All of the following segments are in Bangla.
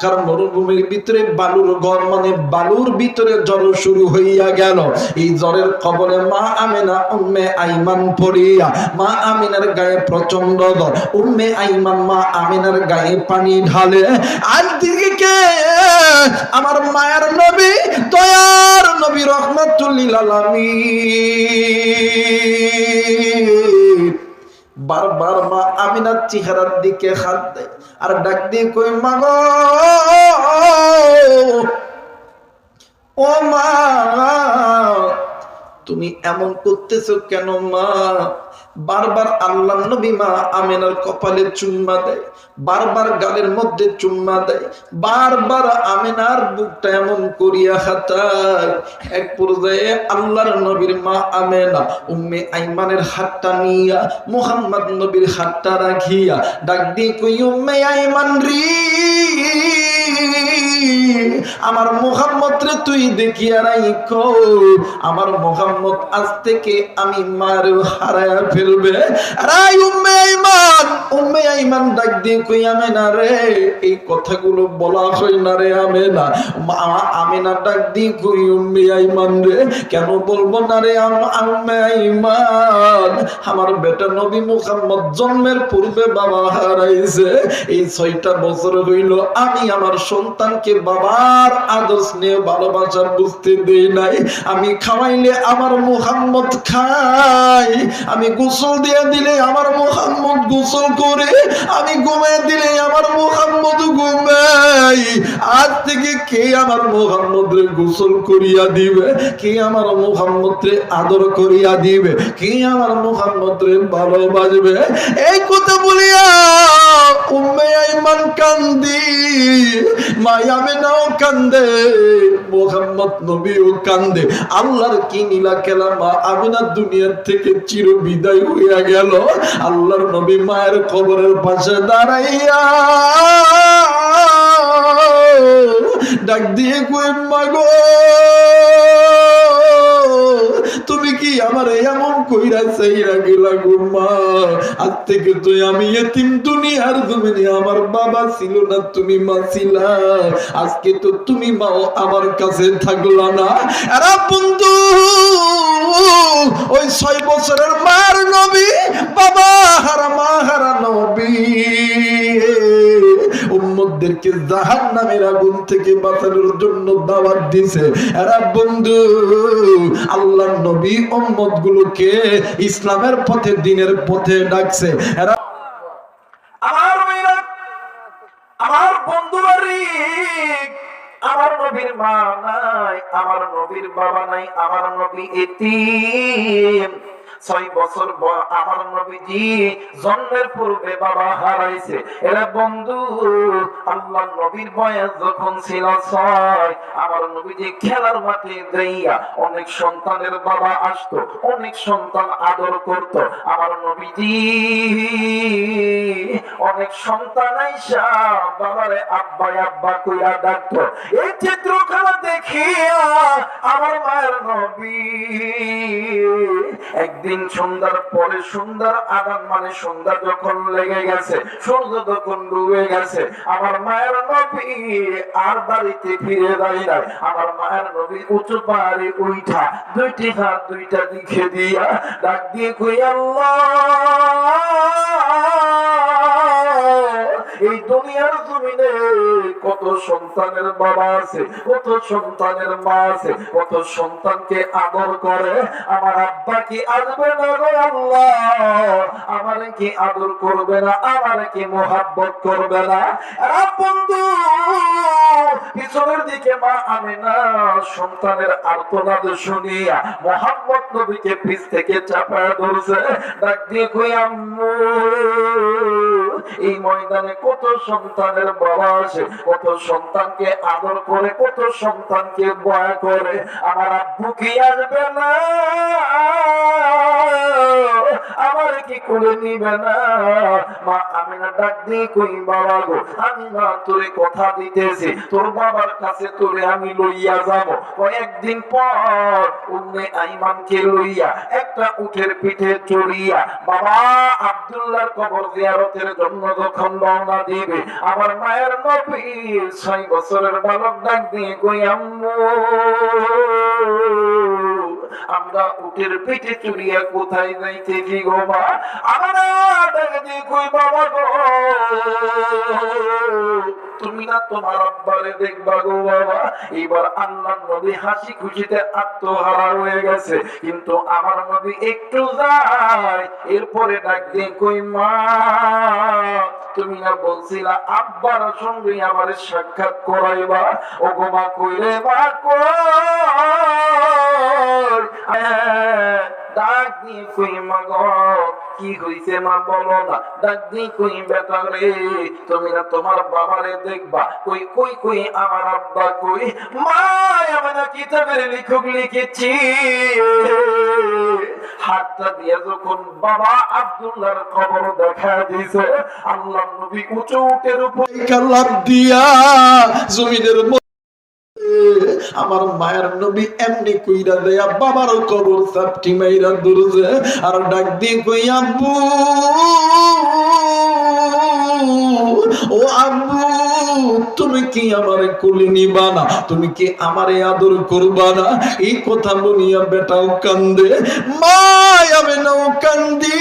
মক্কার মরুভূমির ভিতরে বালুর গড় মানে বালুর ভিতরে জ্বর শুরু হইয়া গেল। এই জ্বরের কবলে মা আমেনা, উম্মে আইমান পড়িয়া মা আমিনার গায়ে প্রচণ্ড জ্বর। উম্মে আইমান মা আমিনার গায়ে পানি ঢালে আর দিকে কে আমার মায়ের নবী, দয়ার নবী রহমাতুল্লিল আলামিন। বারবার মা আমিনার চেহারার দিকে হাত দেয় আর ডাক দিয়ে কই মাগ ও মা, তুমি এমন করতেছো কেন মা? বারবার আল্লাহ নবী মা আমিনার কপালে চুম্মা দেয়, বারবার গালের মধ্যে চুম্মা দেয়, বারবার আমিনার বুকটা এমন করিয়া হাতায়। এক পর্যায়ে আল্লাহর নবীর মা আমেনা উম্মে আইমানের হাতটা নিয়া, মুহাম্মদ নবীর হাতটা রাখিয়া ডাক দিয়ে কই উম্মে আইমান রি! আমার মোহাম্মদ রে তুই দেখিয়া রাইখো। আমার মোহাম্মদ আজ থেকে আমি মার হারায়া ফেলবে। উম্মে উম্মে ডাক দিয়ে কই আমি না রে? এই কথাগুলো বলা হয় না রে ডাক দিয়ে কই উম্মে রে? কেন বলব না রে আম- আম্মে আইমান আমার বেটা নবী মুহাম্মদ জন্মের পূর্বে বাবা হারাইছে। এই ছয়টা বছর হইল আমি আমার সন্তানকে বাবার আদর স্নেহ, ভালোবাসা বুঝতে দেই নাই। আমি খাওয়াইলে আমার মুহাম্মদ খাই আমি গোসল দিয়ে দিলে আমার মুহাম্মদ গোসল করে। আমি ঘুমাই দিলে আমার মুহাম্মদ ঘুমাই আজ থেকে কে আমার মুহাম্মদ রে গোসল করিয়া দিবে? কে আমার মুহাম্মদ রে আদর করিয়া দিবে? কে আমার মুহাম্মদ রে ভালোবাসবে? এই কথা বলিয়া উম্মে আইমান কান্দি মায়ামে নাও কান্দে, মোহাম্মদ নবীও কান্দে। আল্লাহর কি নীলা খেলা আমিনা দুনিয়ার থেকে চির বিদায় হইয়া গেল। আল্লাহর নবী মায়ের কবরের পাশে দাঁড়াইয়া ডাক দিয়ে কই মাগো তুমি কি আমার এমন কইরা চাইরা গেলা গো মা? আজ থেকে তুই আমি এতিম দুনিয়ার জমিনে আমার বাবা ছিল না, তুমি মা ছিলা। আজকে তো তুমি মাও আমার কাছে থাকলা না। এরা বন্ধু, ওই ছয় বছরের মার নবী, বাবা হারা মা হারা নবী। উম্মতদেরকে জাহান নামের আগুন থেকে বাঁচানোর জন্য দাওয়াত দিছে এরা বন্ধু আল্লাহ নবী উম্মত গুলোকে ইসলামের পথে, দিনের পথে ডাকছে। এরা আমার নবীর বাবা নাই, আমার নবী এতিম। ছয় বছর আমার নবীজি জন্মের পূর্বে বাবা হারাইছে। এরা বন্ধু, আল্লাহ নবীর বয়স যখন ছিল ছয়, আমার নবীজি খেলার মাঠে যাইয়া অনেক সন্তানের বাবা আসতো, অনেক সন্তান আদর করত। আমার নবীজি অনেক সন্তান আইসা বাবারে আব্বা আব্বা কইয়া ডাকতো। এই চিত্রখানা দেখিয়া আমার মায়ের নবী একদিন সন্ধ্যার পরে সন্ধ্যার আগান মানে সন্ধ্যা যখন লেগে গেছে, সূর্য যখন ডুবে গেছে, আমার মায়ের নবী আর বাড়িতে ফিরে দাঁড়িয়ে নাই। আমার মায়ের নবী উঁচু পাহাড়ে উঠা দুইটি হাত দুইটা দিকে দিয়া ডাক দিয়ে কই, আল্লাহ! এই দুনিয়ার জমিনে কত সন্তানের বাবা আছে, কত সন্তানের মা আছে, কত সন্তানকে আদর করে। আমার আব্বা কি আসবে না গো আল্লাহ? আমারে কি আদর করবে না? আমার কি মোহাব্বত করবে না? বন্ধু পিছনের দিকে মা আমি না সন্তানের আর্তনাদ শুনিয়া মোহাম্মদ নবীকে পিছ থেকে চাপায় ধরছে। ডাক দিয়ে কই, আম্মু, এই ময়দানে কত সন্তানের বাবা আছে? কত সন্তানকে আদর করে, কত সন্তানকে বয়া করে? আমার আব্বু কি আসবে না? আমার কি কোলে নিবে না? মা আমি না ডাক দিয়ে কই, বাবা গো, আমি না তোরে কথা দিতেছি। তোর বাবার কাছে তোরে আমি লইয়া যাব। কয়েকদিন পর উম্মে আইমানকে লইয়া একটা উঠের পিঠে চড়িয়া, বাবা আব্দুল্লাহর কবর জিয়ারতের জন্য যখন রওনা দিবে, আমার মায়ের নবী ছয় বছরের বালক ডাক দিয়ে কই আম্মু? আমরা উটের পিঠে চড়িয়া কোথায় যাইতেছি গো মা? আমরা কই বাবা গো? তুমি না তোমার আব্বারে দেখবা গো বাবা। এবার আল্লাহ নবী হাসি খুশিতে আত্মহারা হয়ে গেছে। কিন্তু আমার নবী একটু যায়, এরপরে ডাক দিয়ে কই মা? তুমি না বলছিলা আব্বার সঙ্গে আমার সাক্ষাৎ করাইবা। ও গো মা কইরে মা হ্যাঁ, ডাক দিয়ে কই মা গো কি হইছে মা বলো না। ডাক দিয়ে কই বেটা রে তুমি না তোমার বাবারে দেখবা। কই কই কই আমার আব্বা কই? মা আমি না কিতাবের লিখক লিখেছি। হাতটা দিয়ে যখন বাবা আব্দুল্লাহর কবর দেখা আল্লাহ নবী উঁচু উটের উপর কালাম দিয়া জমিনের আমার মায়ের নবী এমনি কইরা দেয়া, বাবার কবর সাপটি মাইরা দূরছে আর ডাক দিয়ে কইয়া তুমি কি আমারে কুলি নিবা না? তুমি কি আমারে আদর করবা না? এই কথা বলিয়া বেটাও কান্দে। মা আমি নাও কান্দি।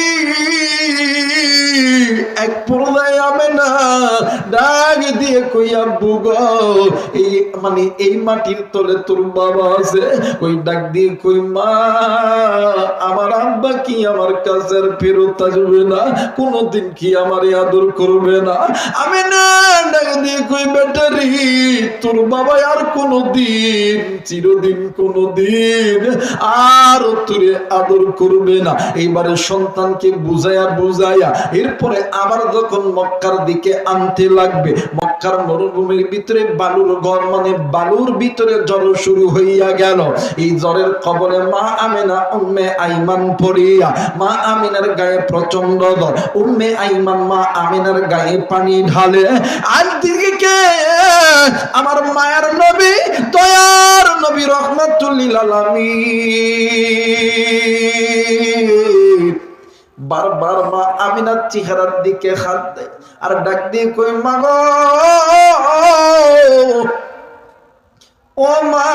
এক পর্দায় আমি না ডাক দিয়ে কই, আব্বু গো, এই মানে এই মাটির তলে তোর বাবা আছে। ওই ডাক দিয়ে কই, মা, আমার আব্বা কি আমার কাছে ফেরত আসবে না? কোনোদিন কি আমার আদর করবে না? আমি না ডাক দিয়ে কই তোর বাবা আর চিরদিন আর আদর করবে না। এইবারে সন্তানকে এরপরে আবার যখন মক্কার দিকে আনতে লাগবে, মক্কার মরুভূমির ভিতরে বালুর ঘর মানে বালুর ভিতরে জ্বর শুরু হইয়া গেল। এই জ্বরের কবলে মা আমেনা, উম্মে আইমান পড়িয়া, মা আমিনার গায়ে প্রচণ্ড জ্বর। উম্মে আইমান মা আমিনার গায়ে পানি ঢালে আর দিকে কে আমার মায়ের নবী দয়ার নবী রহমাতুল্লিল আলামিন। বারবার মা আমিনার চেহারার দিকে হাত দেয় আর ডাক দিয়ে কই মাগ, ও মা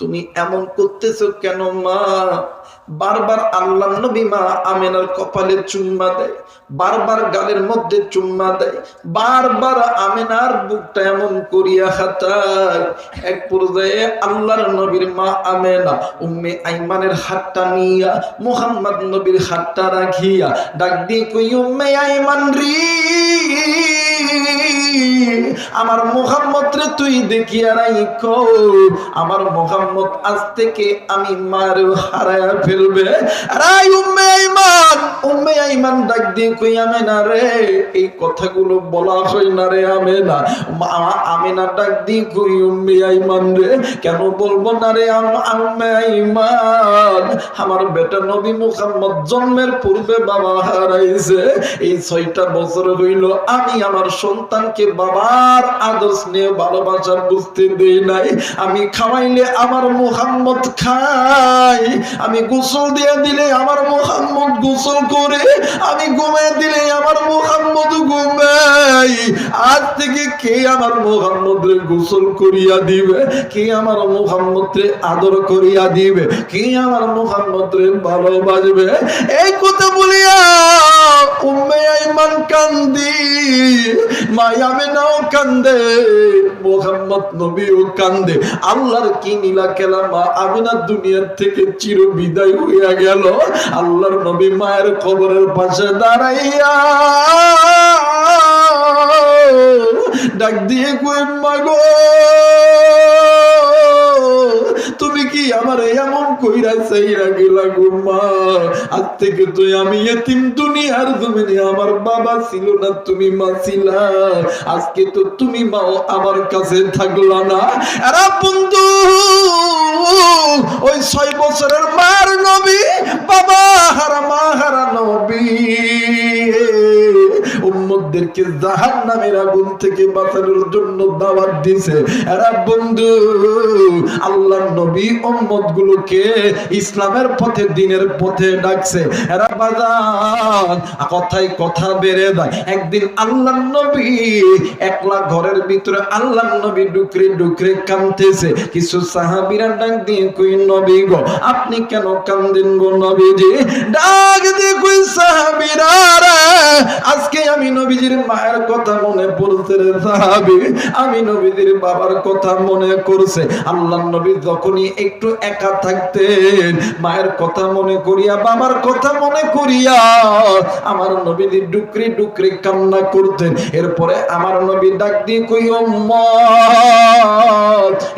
তুমি এমন করতেছো কেন, মা? বারবার আল্লাহ নবী, মা, আমেনার কপালে চুম্মা দেয়, বারবার গালের মধ্যে চুম্মা দেয়, বারবার আমেনার বুকটা এমন করিয়া হাতায় এক পর্যায়ে আল্লাহর নবীর মা আমেনা উম্মে আইমানের হাতটা নিয়া, মুহাম্মদ নবীর হাতটা রাখিয়া ডাক দিয়ে কই উম্মে আইমান রি! আমার মোহাম্মদ রে তুই দেখিয়া রাইখো। আমার মোহাম্মদ আজ থেকে আমি মার হারায়া ফেলবে। উম্মে আইমান উম্মে আইমান ডাক দিয়ে কই আমি না রে? এই কথাগুলো বলা হয় না রে আমি না মা আমি ডাক দিয়ে কই উম্মে আইমান রে? কেন বলব না রে আম- উম্মে আইমান আমার বেটা নবী মুহাম্মদ জন্মের পূর্বে বাবা হারাইছে। এই ছয়টা বছর হইল আমি আমার সন্তানকে বাবার আদর স্নেহ ভালোবাসা বুঝতে দেই নাই। আমি খাওয়াইলে আমার মোহাম্মদ খাই আমি গোসল দিয়ে দিলে আমার মোহাম্মদ গোসল করে। আমি ঘুমাই দিলে আমার মোহাম্মদ ঘুমাই আজ থেকে কে আমার মোহাম্মদ রে গোসল করিয়া দিবে? কে আমার মোহাম্মদ রে আদর করিয়া দিবে? কে আমার মোহাম্মদ রে ভালোবাসবে? এই কথা বলিয়া উম্মে আইমান কান্দি। মায়ামে নাও কান্দে, মোহাম্মদ নবীও কান্দে। আল্লাহর কি নীলা খেলা মা দুনিয়ার থেকে চির বিদায় হইয়া গেল। আল্লাহর নবী মায়ের খবরের পাশে দাঁড়াইয়া ডাক দিয়ে কই মাগো, তুমি কি আমার এমন কইরা চাইরা গেলা গো মা। আজ থেকে তুই আমি এতিম দুনিয়ার জমিনে আমার বাবা ছিল না, তুমি মা ছিলা। আজকে তো তুমি মাও আমার কাছে থাকলা না। এরা বন্ধু, ওই ছয় বছরের মার নবী, বাবা হারা মা হারা নবী। উম্মতদেরকে জাহান নামের আগুন থেকে বাঁচানোর জন্য দাওয়াত দিছে এরা বন্ধু আল্লাহ নবী উম্মত গুলোকে ইসলামের পথে, দিনের পথে ডাকছে। এরা বাজান কথায় কথা বেড়ে দেয় একদিন আল্লাহ নবী একলা ঘরের ভিতরে আল্লাহ নবী ডুকরে ডুকরে কাঁদতেছে। কিছু সাহাবীরা ডাক দিয়ে কই, নবী গো, আপনি কেন কান্দেন গো নবীজি? ডাক দিয়ে কই, সাহাবীরা আজকে আমি নবীজির মায়ের কথা মনে পড়ছে রে সাহাবী আমি নবীজির বাবার কথা মনে করছে। আল্লাহ নবী যখনই একটু একা থাকতেন, মায়ের কথা মনে করিয়া, বাবার কথা মনে করিয়া আমার নবীজি ডুকরি ডুকরি কান্না করতেন। এরপরে আমার নবী ডাক দিয়ে কই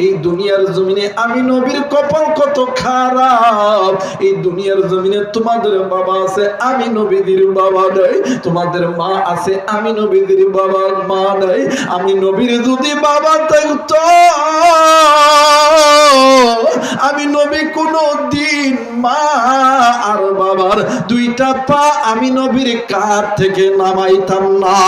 এই দুনিয়ার জমিনে আমি নবীর কপাল কত খারাপ। এই দুনিয়ার জমিনে তোমাদের বাবা আছে, আমি নবীদের বাবা নাই। তোমাদের মা আছে, আমি নবীদের বাবার মা নাই, আমি নবীর আমি নবী কোনো দিন মা আর বাবার দুইটা পা আমি নবীর কার থেকে নামাইতাম না।